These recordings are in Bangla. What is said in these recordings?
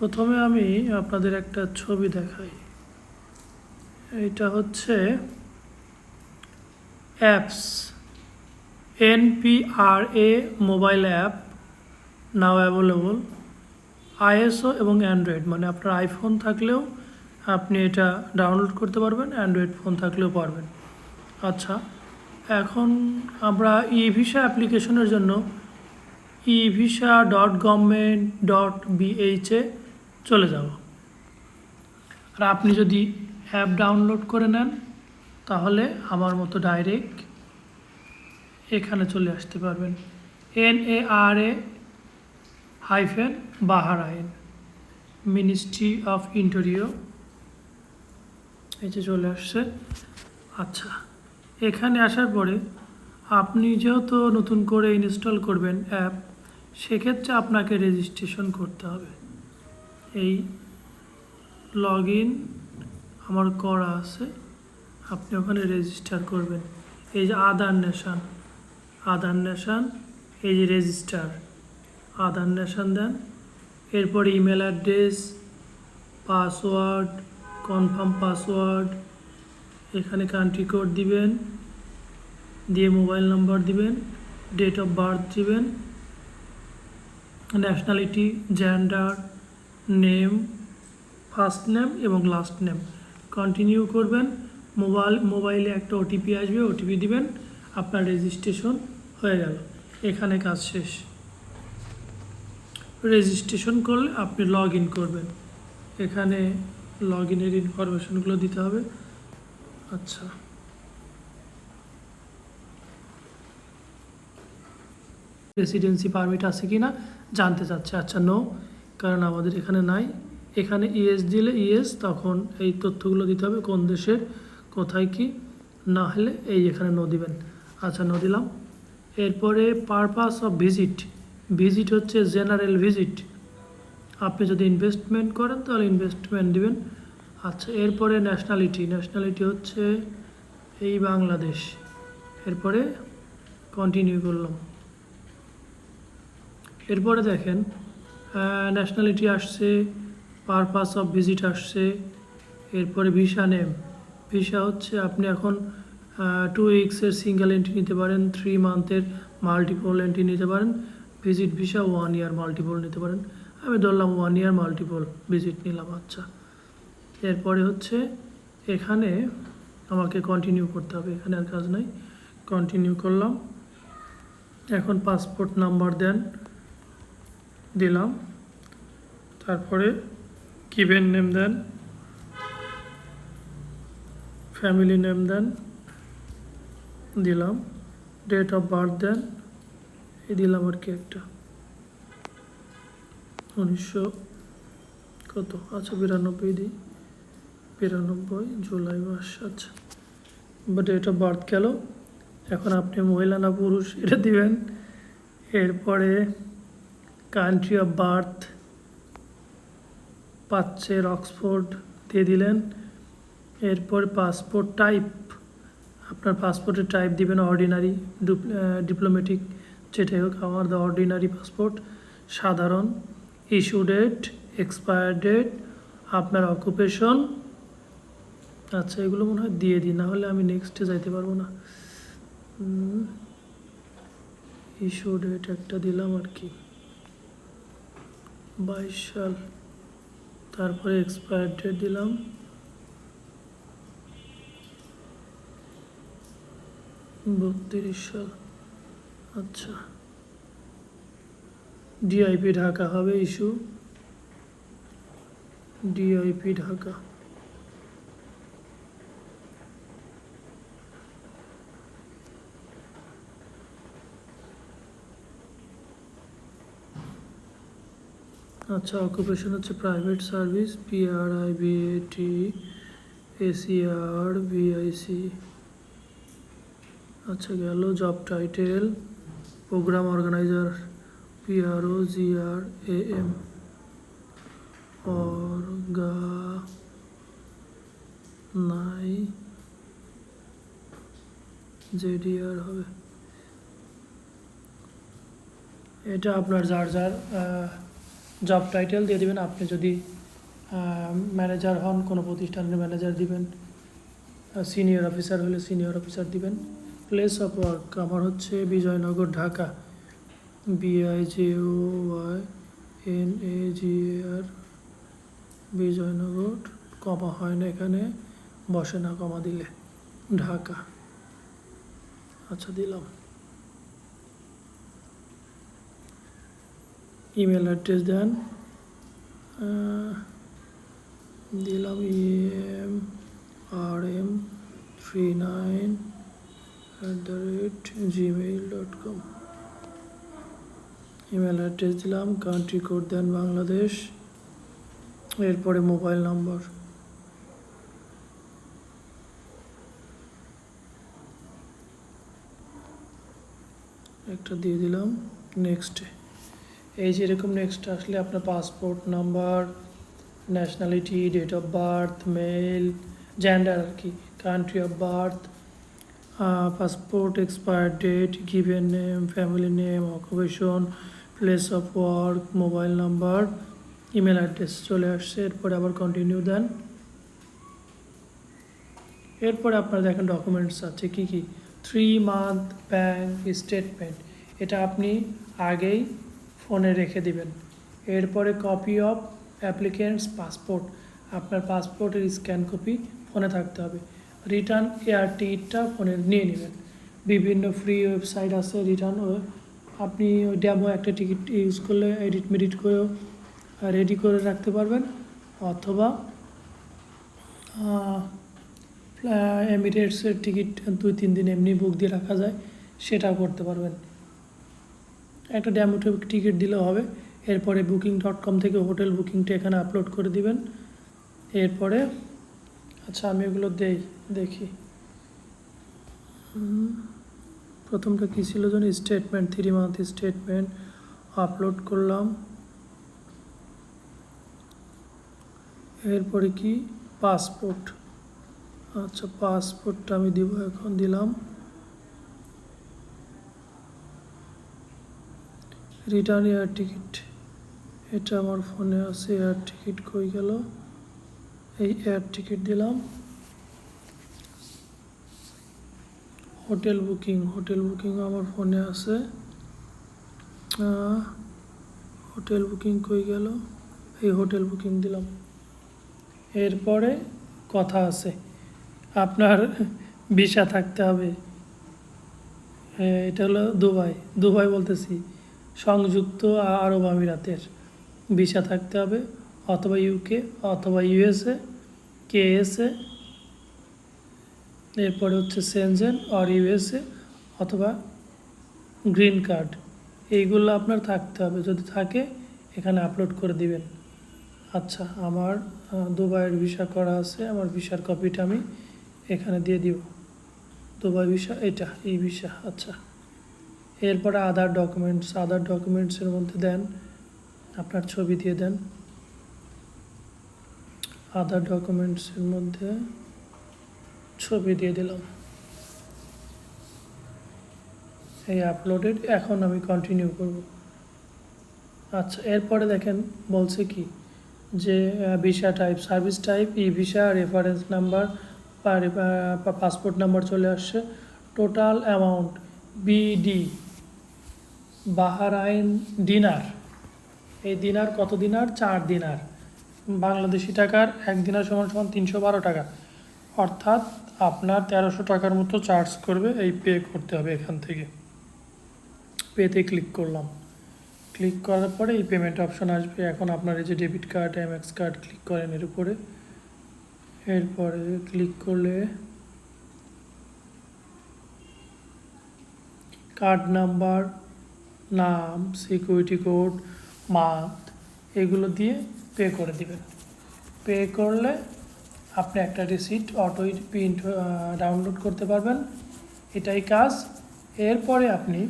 প্রথমে আমি আপনাদের একটা ছবি দেখাই। এইটা হচ্ছে apps. NPRA mobile app now available. IOS এবং অ্যান্ড্রয়েড মানে আপনার আইফোন থাকলেও আপনি এটা ডাউনলোড করতে পারবেন, অ্যান্ড্রয়েড ফোন থাকলেও পারবেন। আচ্ছা এখন আমরা ই ভিসা অ্যাপ্লিকেশনের জন্য E visa dot government dot বিএইচে চলে যাব। আর আপনি যদি অ্যাপ ডাউনলোড করে নেন, তাহলে আমার মতো ডাইরেক্ট এখানে চলে আসতে পারবেন। N A R A hyphen Bahrain ministry of interior এই যে চলে আসছে। আচ্ছা এখানে আসার পরে আপনি যেহেতু নতুন করে ইনস্টল করবেন অ্যাপ সেক্ষেত্রে আপনাকে রেজিস্ট্রেশন করতে হবে। এই লগ ইন আমার করা আছে, আপনি ওখানে রেজিস্টার করবেন। এই যে আধার নেশান আধার নেশান, এই যে রেজিস্টার আদার নেশান দেন। এরপর email address password confirm password এখানে কান্ট্রি কোড দিবেন, দিয়ে মোবাইল নাম্বার দিবেন ডেট অফ বার্থ দিবেন nationality gender name, first name এবং লাস্ট নেম। কন্টিনিউ করবেন, মোবাইল, মোবাইলে একটা ওটিপি আসবে ওটিপি দিবেন, আপনার রেজিস্ট্রেশন হয়ে গেল। এখানে কাজ শেষ। রেজিস্ট্রেশন করলে আপনি লগ ইন করবেন। এখানে লগ ইনের ইনফরমেশনগুলো দিতে হবে। আচ্ছা। রেসিডেন্সি পারমিট আছে কি না জানতে চাচ্ছে। আচ্ছা নো কারণ আমাদের এখানে নাই। এখানে ইএস দিলে ইএস তখন এই তথ্যগুলো দিতে হবে কোন দেশের, কোথায় কি, না হলে এই এখানে নো দিবেন। আচ্ছা নো দিলাম। এরপরে পারপাস অফ ভিজিট ভিজিট হচ্ছে জেনারেল ভিজিট আপনি যদি ইনভেস্টমেন্ট করেন, তাহলে ইনভেস্টমেন্ট দিবেন। আচ্ছা এরপরে ন্যাশনালিটি ন্যাশনালিটি হচ্ছে এই বাংলাদেশ। এরপরে কন্টিনিউ করলাম। এরপরে দেখেন ন্যাশনালিটি আসছে পারপাস অফ ভিজিট আসছে, এরপরে ভিসা নেম ভিসা হচ্ছে আপনি এখন টু উইক্সের সিঙ্গেল এন্ট্রি নিতে পারেন থ্রি মান্থের মাল্টিপল এন্ট্রি নিতে পারেন। Visit visa one year multiple নিতে পারেন। আমি ধরলাম ওয়ান ইয়ার মাল্টিপল ভিজিট নিলাম আচ্ছা। এরপরে হচ্ছে, এখানে আমাকে কন্টিনিউ করতে হবে, এখানে আর কাজ নাই। কন্টিনিউ করলাম। এখন পাসপোর্ট নাম্বার দেন। দিলাম। তারপরে কিভেন নেম দেন, ফ্যামিলি নেম দেন, দিলাম। ডেট অফ বার্থ দেন, এই দিলাম আর কি একটা। উনিশশো কত? আচ্ছা বিরানব্বই দিই। বিরানব্বই, জুলাই মাস আচ্ছা। বা ডেট অফ বার্থ গেল। এখন আপনি মহিলা না পুরুষ, এটা দিবেন। এরপরে কান্ট্রি অফ বার্থ পাচ্ছের অক্সফোর্ড দিয়ে দিলেন। এরপর পাসপোর্ট টাইপ আপনার পাসপোর্টের টাইপ দিবেন অর্ডিনারি ডিপ্লোমেটিক যেটাই হোক আমার দ্য অর্ডিনারি পাসপোর্ট সাধারণ ইস্যু ডেট এক্সপায়ার ডেট আপনার অকুপেশন আচ্ছা এগুলো মনে হয় দিয়ে দিই না হলে আমি নেক্সটে যাইতে পারব না। ইস্যু ডেট একটা দিলাম আর কি। বাইশ সাল। তারপরে এক্সপায়ার ডেট দিলাম। বত্রিশ সাল। আচ্ছা। ডিআইপি ঢাকা হবে ইস্যু ডিআইপি ঢাকা। আচ্ছা অকুপেশন হচ্ছে private service PRI BAT ACR BIC আচ্ছা গেল job title program organizer PRO GR A M অর্গা নাই জেডিআর হবে। এটা আপনার যার যার জব টাইটেল দিয়ে দিবেন। আপনি যদি ম্যানেজার হন, কোনো প্রতিষ্ঠানের ম্যানেজার দিবেন সিনিয়র অফিসার হলে সিনিয়র অফিসার দিবেন। প্লেস অফ ওয়ার্ক আমার হচ্ছে Bijoynagar, Dhaka. B I J O Y N A G R Bijoynagar, comma হয় না এখানে, বসে না কমা দিলে। ঢাকা। আচ্ছা দিলাম। ইমেল অ্যাড্রেস দেন। দিলাম E M R M three nine at the rate Gmail dot com email address দিলাম কান্ট্রি কোড দেন বাংলাদেশ। এরপরে মোবাইল নাম্বার একটা দিয়ে দিলাম নেক্সটে এই যে এরকম নেক্সট আসলে আপনার passport number nationality date of birth male gender আর কি country of birth passport expire date given name family name occupation place of work mobile number email address চলে আসছে। এরপরে আবার কন্টিনিউ দেন। এরপরে আপনার দেখেন ডকুমেন্টস আছে কি কি? থ্রি মান্থ ব্যাংক স্টেটমেন্ট এটা আপনি আগেই ফোনে রেখে দিবেন। এরপরে কপি অফ অ্যাপ্লিকেন্টস পাসপোর্ট আপনার পাসপোর্টের স্ক্যান কপি ফোনে থাকতে হবে। রিটার্ন এয়ার টিকিটটা ফোনে নিয়ে নেবেন। বিভিন্ন ফ্রি ওয়েবসাইট আছে রিটার্ন আপনি ওই ড্যামো একটা টিকিট ইউজ করলে এডিট মেডিট করেও রেডি করে রাখতে পারবেন। অথবা এমিরেটসের টিকিট দুই, তিন দিন এমনি বুক দিয়ে রাখা যায়, সেটাও করতে পারবেন। একটা ড্যামো টিকিট দিলেও হবে। এরপরে বুকিং ডট কম থেকে হোটেল বুকিংটা এখানে আপলোড করে দিবেন। এরপরে আচ্ছা আমি এগুলো দেই, দেখি। প্রথমটা কী ছিল যেন? Statement three month statement upload করলাম। এরপরে কি? পাসপোর্ট আচ্ছা পাসপোর্টটা আমি দিব, এখন দিলাম। Return air ticket. এটা আমার ফোনে আছে, এয়ার টিকিট কই গেল? এই এয়ার টিকিট দিলাম। হোটেল বুকিং হোটেল বুকিং আমার ফোনে আছে। হোটেল বুকিং কই গেল? এই হোটেল বুকিং দিলাম। এরপরে কথা আছে। আপনার ভিসা থাকতে হবে। এটা হলো দুবাই। দুবাই বলতেছি। সংযুক্ত আরব আমিরাতের ভিসা থাকতে হবে, অথবা ইউকে অথবা ইউএসএ কেএসএ এরপরে হচ্ছে সেনজেন আর ইউএসএ অথবা গ্রিন কার্ড। এইগুলো আপনার থাকতে হবে, যদি থাকে এখানে আপলোড করে দিবেন। আচ্ছা আমার দুবাইয়ের ভিসা করা আছে, আমার ভিসার কপিটা আমি এখানে দিয়ে দিব। দুবাই ভিসা, এটা, এই ভিসা আচ্ছা। এরপরে আদার ডকুমেন্টস আদার ডকুমেন্টসের মধ্যে দেন, আপনার ছবি দিয়ে দেন। আদার ডকুমেন্টসের মধ্যে ছবি দিয়ে দিলাম। এই আপলোডেড এখন আমি কন্টিনিউ করব। আচ্ছা এরপরে দেখেন, বলছে কি? যে visa type service type E visa reference number passport number চলে আসছে। Total amount BD Bahrain dinar. এই দিনার কত দিনার? চার দিনার। বাংলাদেশি টাকার এক দিনার সমান সমান তিনশো বারো টাকা। অর্থাৎ আপনার তেরোশো টাকার মতো চার্জ করবে এই পে করতে হবে এখান থেকে। পেতে ক্লিক করলাম। ক্লিক করার পরে এই পেমেন্ট অপশন আসবে। এখন আপনার এই যে debit card, MX card click করেন এর উপরে। এরপরে ক্লিক করলে কার্ড নাম্বার নাম সিকিউরিটি কোড মান্থ এগুলো দিয়ে পে করে দিবেন। পে করলে আপনি একটা রিসিট অটোই প্রিন্ট ডাউনলোড করতে পারবেন। এটাই কাজ। এরপরে আপনি,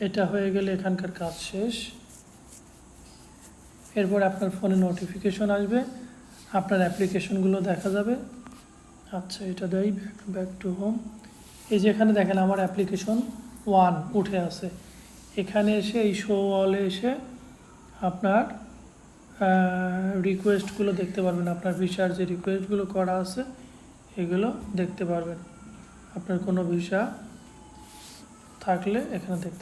এটা হয়ে গেলে এখানকার কাজ শেষ। এরপর আপনার ফোনে নোটিফিকেশন আসবে। আপনার অ্যাপ্লিকেশনগুলো দেখা যাবে। আচ্ছা এটা দেয় ব্যাক ব্যাক টু হোম এই যে এখানে দেখেন আমার অ্যাপ্লিকেশন ওয়ান উঠে আসে এখানে এসে এই শো অলে এসে আপনার রিকোয়েস্টগুলো দেখতে পারবেন। আপনার ভিসার যে রিকোয়েস্টগুলো করা আছে, এগুলো দেখতে পারবেন। আপনার কোনো ভিসা থাকলে এখানে দেখতে